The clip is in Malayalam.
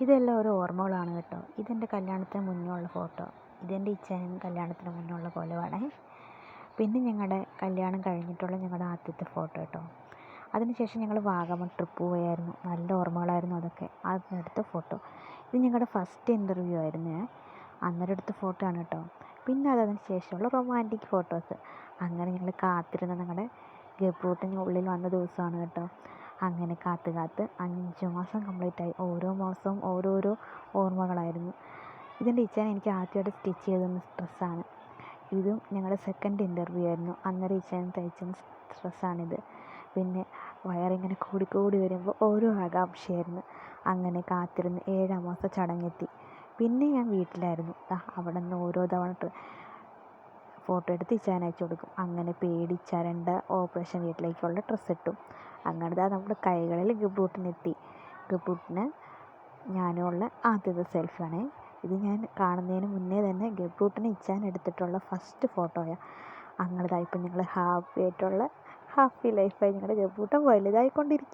ഇതെല്ലാം ഓരോ ഓർമ്മകളാണ് കേട്ടോ. ഇതെന്റെ കല്യാണത്തിന് മുന്നേ ഉള്ള ഫോട്ടോ. ഇതെന്റെ ഇച്ഛനും കല്യാണത്തിന് മുന്നേ ഉള്ള പിന്നെ ഞങ്ങളുടെ കല്യാണം കഴിഞ്ഞിട്ടുള്ള ഞങ്ങളുടെ ആദ്യത്തെ ഫോട്ടോ കേട്ടോ. അതിനുശേഷം ഞങ്ങൾ വാഗമൺ ട്രിപ്പ് പോയായിരുന്നു. നല്ല ഓർമ്മകളായിരുന്നു അതൊക്കെ. അതിനെടുത്ത ഫോട്ടോ. ഇത് ഞങ്ങളുടെ ഫസ്റ്റ് ഇന്റർവ്യൂ ആയിരുന്നു. അന്നേരം എടുത്ത ഫോട്ടോ ആണ് കേട്ടോ. പിന്നെ അതതിന് ശേഷമുള്ള റൊമാന്റിക് ഫോട്ടോസ്. അങ്ങനെ ഞങ്ങൾ കാത്തിരുന്ന ഞങ്ങളുടെ ഗബ്രൂട്ടിന് ഉള്ളിൽ വന്ന ദിവസമാണ് കേട്ടോ. അങ്ങനെ കാത്ത് കാത്ത് അഞ്ച് മാസം കംപ്ലീറ്റ് ആയി. ഓരോ മാസവും ഓരോരോ ഓർമ്മകളായിരുന്നു. ഇതിന്റെ ഇച്ചാൻ എനിക്ക് ആദ്യമായിട്ട് സ്റ്റിച്ച് ചെയ്ത ഡ്രസ്സാണ് ഇതും ഞങ്ങളുടെ സെക്കൻഡ് ഇന്റർവ്യൂ ആയിരുന്നു. അന്നേരം ഇച്ചാൻ തയ്ച്ച ഡ്രസ്സാണിത് പിന്നെ വയറിങ്ങനെ കൂടി കൂടി വരുമ്പോൾ ഓരോ ആകാംക്ഷയായിരുന്നു. അങ്ങനെ കാത്തിരുന്ന് ഏഴാം മാസം ചടങ്ങെത്തി. പിന്നെ ഞാൻ വീട്ടിലായിരുന്നു. അവിടെ നിന്ന് ഓരോ തവണ ഫോട്ടോ എടുത്ത് ഇച്ചാൻ അയച്ചു കൊടുക്കും. അങ്ങനെ പേടിച്ചരണ്ട ഓപ്പറേഷൻ വീട്ടിലേക്കുള്ള ഡ്രസ്സ് ഇട്ടു. അങ്ങനെ ദാ നമ്മുടെ കൈകളിൽ ഗബൂട്ടിനെത്തി ഗബൂട്ടിന് ഞാനുള്ള ആദ്യത്തെ സെൽഫിയാണ് ഇത് ഞാൻ കാണുന്നതിന് മുന്നേ തന്നെ ഗബൂട്ടിന് ഇച്ചാൻ എടുത്തിട്ടുള്ള ഫസ്റ്റ് ഫോട്ടോയാണ് അങ്ങനെ ദാ ഇപ്പം ഞങ്ങൾ ഹാപ്പി ആയിട്ടുള്ള ഹാപ്പി ലൈഫായി ഞങ്ങളുടെ ഗബൂട്ടൻ വലുതായിക്കൊണ്ടിരിക്കും